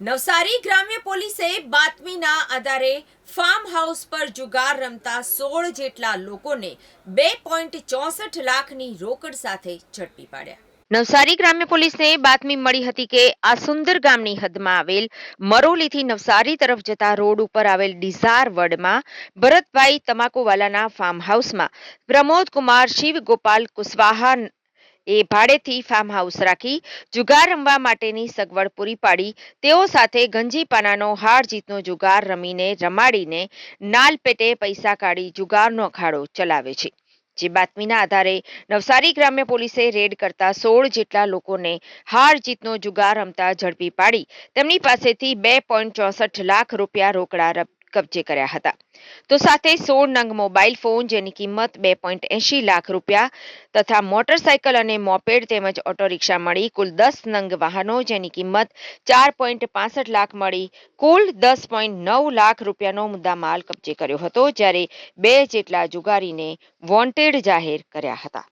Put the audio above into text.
નવસારી ગ્રામ્ય પોલીસે બાતમીના આધારે ફાર્મ હાઉસ પર જુગાર રમતા સોળ જેટલા લોકોને બે પોઈન્ટ ચોસઠ લાખની રોકડ સાથે ઝડપી પાડ્યા. નવસારી ગ્રામ્ય પોલીસને બાતમી મળી હતી કે આ સુંદર ગામની હદમાં આવેલ મરોલીથી નવસારી તરફ જતા રોડ ઉપર આવેલ ડિઝાર વડમાં ભરતભાઈ તમાકુવાલાના ફાર્મ હાઉસમાં પ્રમોદ કુમાર શિવ ગોપાલ કુશવાહા એ ભાડેથી ફાર્મ હાઉસ રાખી જુગાર રમવા માટેની સગવડ પૂરી પાડી. તેઓ સાથે ગંજીપાનાનો હાર જીતનો જુગાર રમીને રમાડીને નાલ પેટે પૈસા કાઢી જુગારનો અખાડો ચલાવે છે. જે બાતમીના આધારે નવસારી ગ્રામ્ય પોલીસે રેડ કરતા સોળ જેટલા લોકોને હાર જીતનો જુગાર રમતા ઝડપી પાડી. તેમની પાસેથી બે લાખ રૂપિયા રોકડા કબજે કર્યા હતા. તો સાથે સોળ નંગ મોબાઈલ ફોન જેની કિંમત બે પોઈન્ટ એંશી લાખ રૂપિયા તથા મોટરસાયકલ અને મોપેડ તેમજ ઓટો રિક્ષા મળી કુલ દસ નંગ વાહનો જેની કિંમત ચાર પોઈન્ટ પાસઠ લાખ મળી. કુલ દસ પોઈન્ટ નવ લાખ રૂપિયાનો મુદ્દામાલ કબજે કર્યો હતો, જ્યારે બે જેટલા જુગારીને વોન્ટેડ જાહેર કર્યા હતા.